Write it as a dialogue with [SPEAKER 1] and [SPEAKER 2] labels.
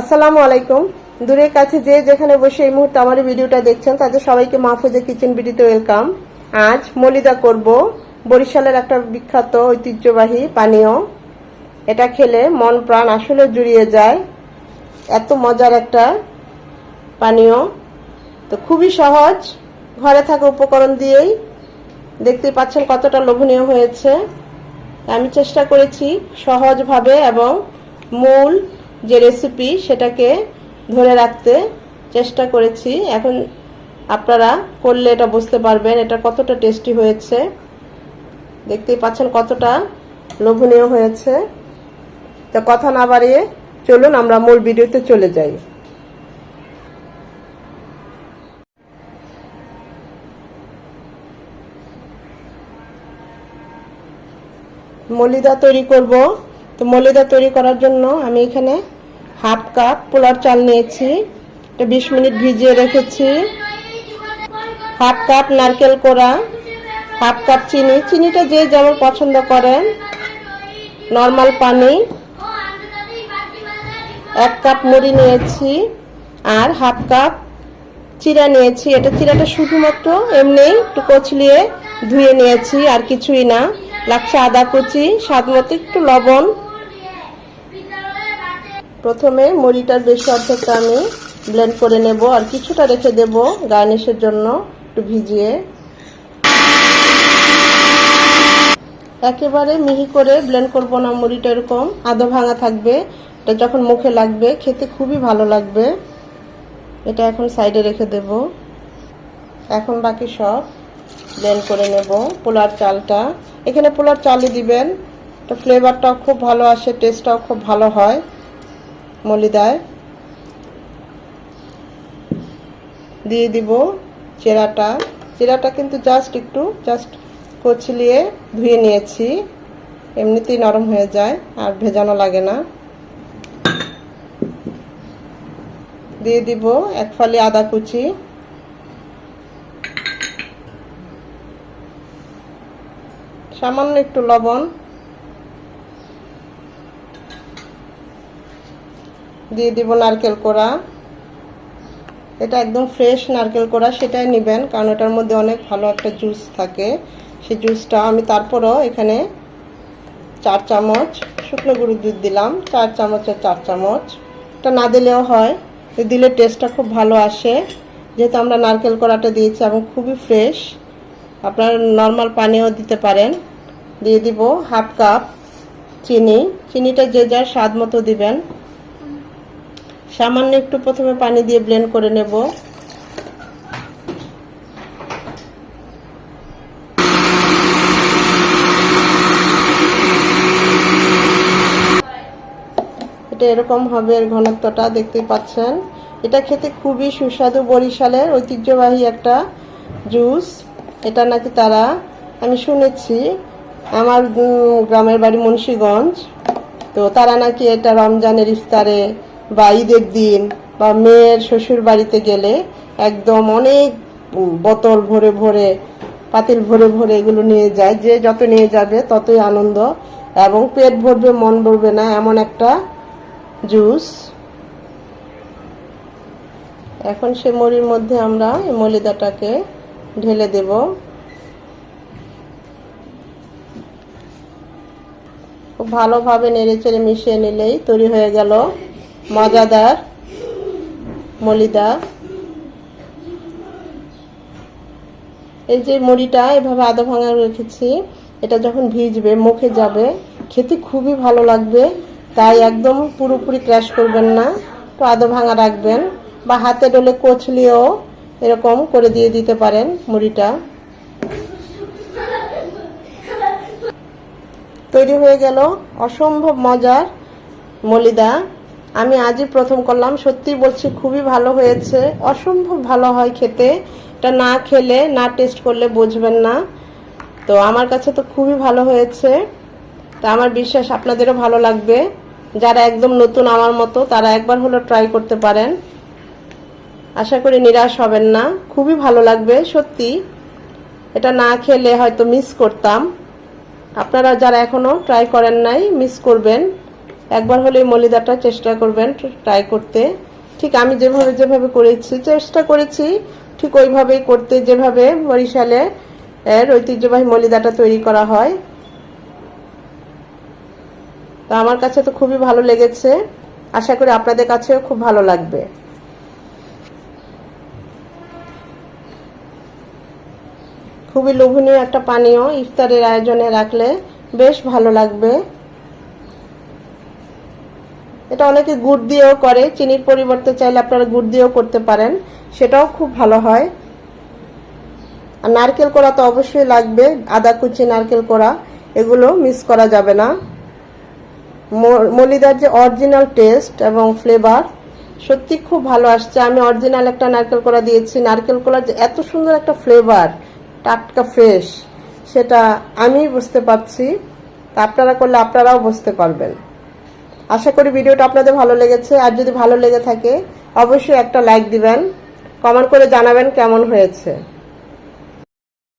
[SPEAKER 1] আসসালামু আলাইকুম। দূরের কাছে যে যেখানে বসে এই মুহূর্তে আমার ভিডিওটা দেখছেন, তাদের সবাইকে মাহফুজের কিচেন ভিডিওতে ওয়েলকাম। আজ মলিদা করব বরিশালের একটা বিখ্যাত ঐতিহ্যবাহী পানীয়। এটা খেলে মন প্রাণ আসলে জুড়িয়ে যায়। এত মজার একটা পানীয়। তো খুবই সহজ। ঘরে থাকা উপকরণ দিয়েই দেখতে পাচ্ছেন কতটা লোভনীয় হয়েছে। আমি চেষ্টা করেছি সহজভাবে এবং মূল যে রেসিপি সেটাকে ধরে রাখতে চেষ্টা করেছি। এখন আপনারা করলে এটা বুঝতে পারবেন এটা কতটা টেস্টি হয়েছে। দেখতেই পাচ্ছেন কতটা লোভনীয় হয়েছে। তো কথা না বাড়িয়ে চলুন, আমরা মূল ভিডিওতে চলে যাই। মলিদা তৈরি করব। তো মলিদা তৈরি করার জন্য আমি এখানে হাফ কাপ পোলার চাল নিয়েছি, এটা বিশ মিনিট ভিজিয়ে রেখেছি। হাফ কাপ নারকেল কোড়া, হাফ কাপ চিনি। চিনিটা যে যেমন পছন্দ করেন, নর্মাল পানি। এক কাপ মুড়ি নিয়েছি আর হাফ কাপ চিরা নিয়েছি। এটা চিরাটা শুধুমাত্র এমনি একটু কচলিয়ে ধুয়ে নিয়েছি, আর কিছুই না। লাগছে আদা কুচি, স্বাদ মতো একটু লবণ। প্রথমে মুড়িটার বেশি অর্ধেকটা আমি ব্লেন্ড করে নেব আর কিছুটা রেখে দেব গার্নিশের জন্য একটু ভিজিয়ে। একেবারে মিহি করে ব্লেন্ড করব না মুড়িটা এরকম। আদো ভাঙা থাকবে, এটা যখন মুখে লাগবে, খেতে খুবই ভালো লাগবে। এটা এখন সাইডে রেখে দেব। এখন বাকি সব ব্লেন্ড করে নেব, পোলার চালটা। এখানে পোলার চালই দিবেন। তো ফ্লেভারটাও খুব ভালো আসে টেস্টটাও খুব ভালো হয়। মলিদায় দিয়ে দিব চেরাটা। চেরাটা কিন্তু জাস্ট একটু জাস্ট কচলিয়ে ধুয়ে নিয়েছি। এমনিতেই নরম হয়ে যায়, আর ভেজানো লাগে না। দিয়ে দিব এক ফালি আদা কুচি। সামান্য একটু লবণ। দিয়ে দিব নারকেল কোড়া। এটা একদম ফ্রেশ নারকেল কোড়া, সেটাই নেবেন, কারণ এটার মধ্যে অনেক ভালো একটা জুস থাকে। সেই জুসটা আমি তারপরও এখানে চার চামচ শুকনো গুঁড়ো দুধ দিলাম, চার চামচের চার চামচ। এটা না দিলেও হয় দিলে টেস্টটা খুব ভালো আসে। যেহেতু আমরা নারকেল কোড়াটা দিয়েছি এবং খুবই ফ্রেশ, আপনারা নর্মাল পানিও দিতে পারেন। দিয়ে দিব হাফ কাপ চিনি। চিনিটা যে যার স্বাদ মতো দিবেন। সামান্য একটু প্রথমে পানি দিয়ে ব্লেন্ড করে নেব। এটা এরকম হবে এর ঘনত্বটা দেখতে পাচ্ছেন। এটা খেতে খুবই সুস্বাদু বরিশালের ঐতিহ্যবাহী একটা জুস। এটা নাকি তারা, আমি শুনেছি, আমার গ্রামের বাড়ি মুন্সীগঞ্জ। তো তারা নাকি এটা রমজানের ইফতারে বা ঈদের দিন বা মেয়ের শ্বশুর বাড়িতে গেলে একদম অনেক বোতল ভরে ভরে, পাতিল ভরে ভরে এগুলো নিয়ে যায়। যে যত নিয়ে যাবে ততই আনন্দ এবং পেট ভরবে, মন ভরবে না, এমন একটা জুস। এখন সে মুড়ির মধ্যে আমরা মলিদাটাকে ঢেলে দেব। খুব ভালোভাবে নেড়ে চেড়ে মিশিয়ে নিলেই তৈরি হয়ে গেল। মজাদার মলিদা এই যে মুড়িটা এভাবে আদা ভাঙা রেখেছি, এটা যখন ভিজবে, মুখে যাবে, খেতে খুবই ভালো লাগবে। তাই একদম পুরোপুরি ক্র্যাশ করবেন না তো আদা ভাঙা রাখবেন বা হাতে ডলে কচলিয়েও এরকম করে দিয়ে দিতে পারেন মুড়িটা। তৈরি হয়ে গেল অসম্ভব মজার মলিদা। আমি আজই প্রথম করলাম। সত্যি বলছি, খুবই ভালো হয়েছে। অসম্ভব ভালো হয় খেতে। এটা না খেলে, না টেস্ট করলে বুঝবেন না। তো আমার কাছে তো খুবই ভালো হয়েছে। তা আমার বিশ্বাস আপনাদেরও ভালো লাগবে। যারা একদম নতুন আমার মতো, তারা একবার হলো ট্রাই করতে পারেন। আশা করি নিরাশ হবেন না। খুবই ভালো লাগবে, সত্যি। এটা না খেলে হয়তো মিস করতাম। আপনারা যারা এখনও ট্রাই করেন নাই মিস করবেন। একবার হলে মলিদাটা চেষ্টা করবেন ট্রাই করতে। ঠিক আমি যেভাবে যেভাবে করেছি, চেষ্টা করেছি, ঠিক ওইভাবেই করতে, যেভাবে বরিশালে, এর ঐতিহ্যবাহী মলিদাটা তৈরি করা হয়। তো আমার কাছে তো খুবই ভালো লেগেছে। আশা করি আপনাদের কাছেও খুব ভালো লাগবে। খুবই লোভনীয় একটা পানীয় ইফতারের আয়োজনে রাখলে বেশ ভালো লাগবে। এটা অনেকে গুড় দিয়েও করে, চিনির পরিবর্তে চাইলে আপনারা গুড় দিয়েও করতে পারেন। সেটাও খুব ভালো হয়। আর নারকেল কোড়া তো অবশ্যই লাগবে, আদা কুচি, নারকেল কোড়া, এগুলো মিস করা যাবে না। মলিদার যে অরিজিনাল টেস্ট এবং ফ্লেভার, সত্যি খুব ভালো আসছে। আমি অরিজিনাল একটা নারকেল কোড়া দিয়েছি। নারকেল কোড়ার যে এত সুন্দর একটা ফ্লেভার, টাটকা ফ্রেশ, সেটা আমি বুঝতে পারছি। তা আপনারা করলে আপনারাও বুঝতে পারবেন। আশা করি ভিডিওটা আপনাদের ভালো লেগেছে। আর যদি ভালো লেগে থাকে, অবশ্যই একটা লাইক দিবেন। কমেন্ট করে জানাবেন কেমন হয়েছে।